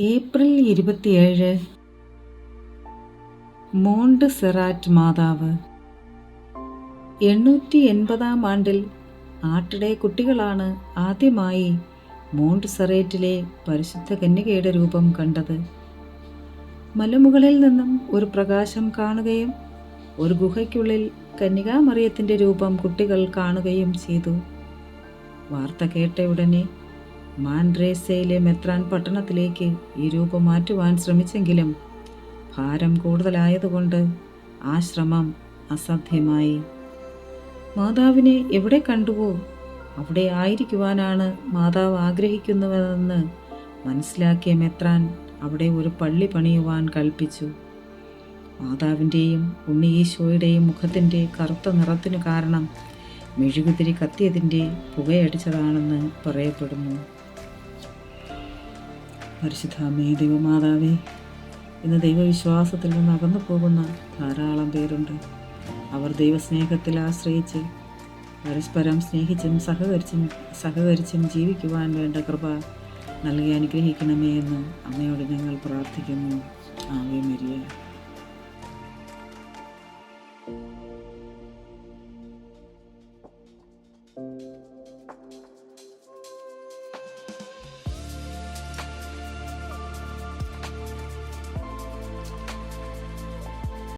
April ഇരുപത്തിയേഴ്. മോണ്ട് സെറാറ്റ് മാതാവ്. എണ്ണൂറ്റി എൺപതാം ആണ്ടിൽ ആട്ടിടെ കുട്ടികളാണ് ആദ്യമായി മോണ്ട് സെറേറ്റിലെ പരിശുദ്ധ കന്യകയുടെ രൂപം കണ്ടത്. മലമുകളിൽ നിന്നും ഒരു പ്രകാശം കാണുകയും ഒരു ഗുഹയ്ക്കുള്ളിൽ കന്യകാമറിയത്തിന്റെ രൂപം കുട്ടികൾ കാണുകയും ചെയ്തു. വാർത്ത കേട്ട ഉടനെ മാൻഡ്രേസയിലെ മെത്രാൻ പട്ടണത്തിലേക്ക് ഈ രൂപം മാറ്റുവാൻ ശ്രമിച്ചെങ്കിലും ഭാരം കൂടുതലായതുകൊണ്ട് ആ ശ്രമം അസാധ്യമായി. മാതാവിനെ എവിടെ കണ്ടുവോ അവിടെ ആയിരിക്കുവാനാണ് മാതാവ് ആഗ്രഹിക്കുന്നതെന്ന് മനസ്സിലാക്കിയ മെത്രാൻ അവിടെ ഒരു പള്ളി പണിയുവാൻ കൽപ്പിച്ചു. മാതാവിന്റെയും ഉണ്ണി ഈശോയുടെയും മുഖത്തിന്റെ കറുത്ത നിറത്തിനു കാരണം മെഴുകുതിരി കത്തിയതിന്റെ പുകയടിച്ചതാണെന്ന് പറയപ്പെടുന്നു. പരിശുദ്ധാമേ ദൈവമാതാവേ ഇന്ന് ദൈവവിശ്വാസത്തിൽ നിന്ന് അകന്നു പോകുന്ന ധാരാളം പേരുണ്ട്. അവർ ദൈവസ്നേഹത്തിൽ ആശ്രയിച്ച് പരസ്പരം സ്നേഹിച്ചും സഹകരിച്ചും സഹകരിച്ചും ജീവിക്കുവാൻ വേണ്ട കൃപ നൽകി അനുഗ്രഹിക്കണമേ എന്ന് അമ്മയോട് ഞങ്ങൾ പ്രാർത്ഥിക്കുന്നു. Ave Maria.